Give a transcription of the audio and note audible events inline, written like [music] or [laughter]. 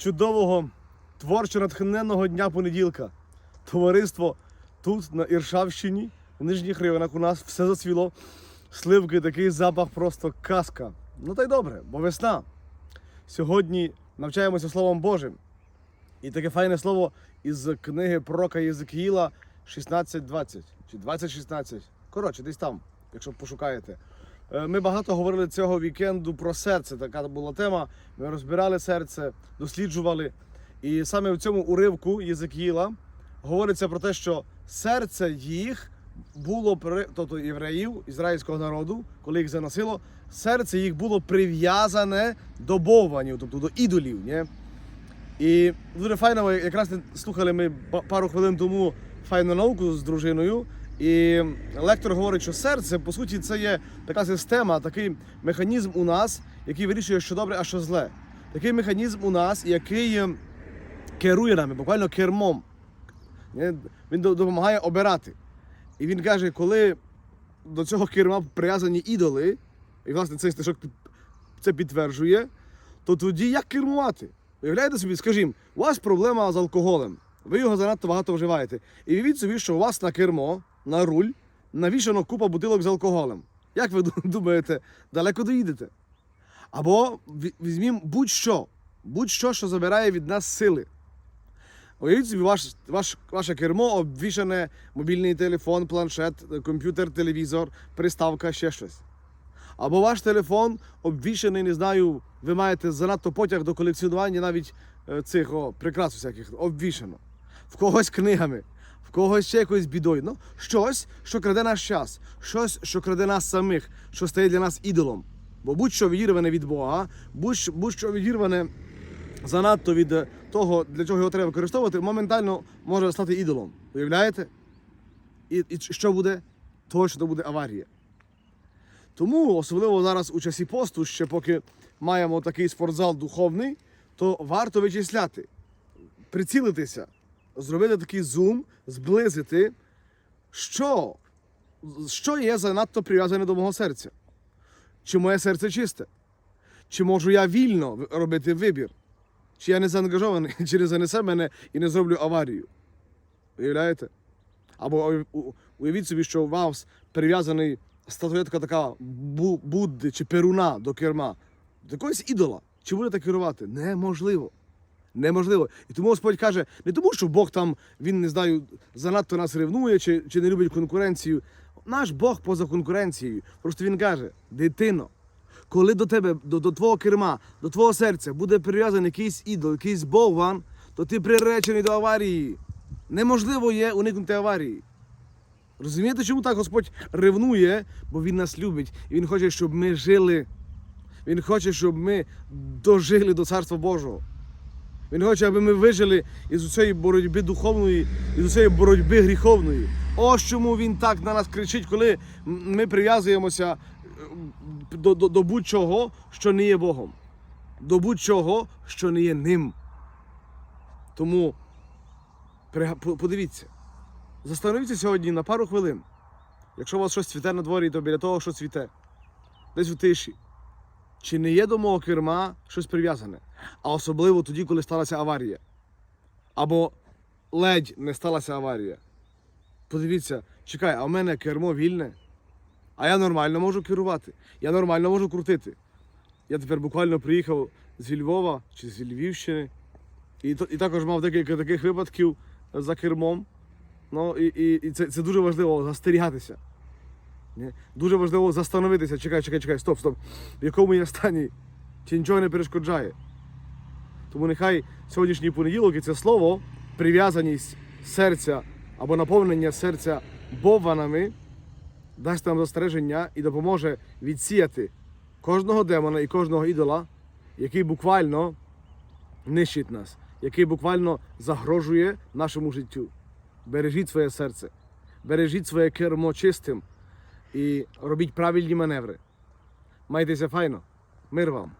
чудового творчо натхненного дня понеділка. Товариство тут, на Іршавщині, в нижніх районах у нас все зацвіло. Сливки, такий запах, просто казка. Ну та й добре, бо весна. Сьогодні навчаємося Словом Божим. І таке файне слово із книги пророка Єзекіїла 16.20 чи 20.16. Коротше, десь там, якщо пошукаєте. Е, Ми багато говорили цього вікенду про серце. Така була тема. Ми розбирали серце, досліджували. І саме в цьому уривку Єзекіїла говориться про те, що серце їх було при- тобто євреїв, ізраїльського народу, коли їх заносило, серце їх було прив'язане до бовванів, тобто до ідолів. Ні? І дуже файно, якраз слухали ми пару хвилин тому файну науку з дружиною. І лектор говорить, що серце, по суті, це є така система, такий механізм у нас, який вирішує, що добре, а що зле. Такий механізм у нас, який е, керує нами, буквально кермом. Він допомагає обирати. І він каже, коли до цього керма прив'язані ідоли, і власне цей стишок це підтверджує, то тоді як кермувати? Уявляєте собі, скажімо, у вас проблема з алкоголем, ви його занадто багато вживаєте. І уявіть собі, що у вас на кермо, на руль, навішано купа бутилок з алкоголем. Як ви [laughs] думаєте, далеко доїдете? Або ві- візьмімо будь-що, будь-що, що забирає від нас сили. Уявіть собі, ваш, ваш, ваше кермо обвішане мобільний телефон, планшет, комп'ютер, телевізор, приставка, ще щось. Або ваш телефон обвішаний, не знаю, ви маєте занадто потяг до колекціонування навіть е, цих о, прикрас всяких, обвішано. В когось книгами, в когось ще якоюсь бідою. Ну, щось, що краде наш час, щось, що краде нас самих, що стає для нас ідолом. Бо будь-що відірване від Бога, будь- будь-що відірване занадто від е, того, для чого його треба використовувати, моментально може стати ідолом. Уявляєте? І, і що буде? Точно буде аварія. Тому, особливо зараз у часі посту, ще поки маємо такий спортзал духовний, то варто вичисляти, прицілитися, зробити такий зум, зблизити, що, що є занадто прив'язане до мого серця. Чи моє серце чисте? Чи можу я вільно робити вибір? Чи я не заангажований, [laughs] чи не занесе мене і не зроблю аварію? Уявляєте? Або уявіть собі, що вас прив'язаний статуетка така Будди чи Перуна до керма. До якогось ідола. Чи будете керувати? Неможливо. Неможливо. І тому Господь каже, не тому, що Бог там, він не знаю, занадто нас ревнує чи, чи не любить конкуренцію. Наш Бог поза конкуренцією. Просто він каже: дитино, коли до тебе, до, до твого керма, до твого серця буде прив'язаний якийсь ідол, якийсь богван, то ти приречений до аварії. Неможливо є уникнути аварії. Розумієте, чому так Господь ревнує? Бо Він нас любить і Він хоче, щоб ми жили. Він хоче, щоб ми дожили до Царства Божого. Він хоче, аби ми вижили із цієї боротьби духовної, із цієї боротьби гріховної. Ось чому він так на нас кричить, коли ми прив'язуємося е, до, до, до будь-чого, що не є Богом. До будь-чого, що не є ним. Тому подивіться, застановіться сьогодні на пару хвилин. Якщо у вас щось цвіте на дворі, то біля того, що цвіте, десь в тиші. Чи не є до мого керма щось прив'язане? А особливо тоді, коли сталася аварія. Або ледь не сталася аварія. Подивіться, чекай, а в мене кермо вільне. А я нормально можу керувати. Я нормально можу крутити. Я тепер буквально приїхав зі Львова чи зі Львівщини. І, і також мав декілька таких випадків за кермом. Ну, і, і, і це, це дуже важливо застерігатися. Дуже важливо застановитися. Чекай, чекай, чекай, стоп, стоп. В якому я стані? Чи нічого не перешкоджає? Тому нехай сьогоднішній понеділок і це слово, прив'язаність серця або наповнення серця бованами, дасть нам застереження і допоможе відсіяти кожного демона і кожного ідола, який буквально нищить нас, який буквально загрожує нашому життю. Бережіть своє серце, бережіть своє кермо чистим і робіть правильні маневри. Майтеся файно. Мир вам!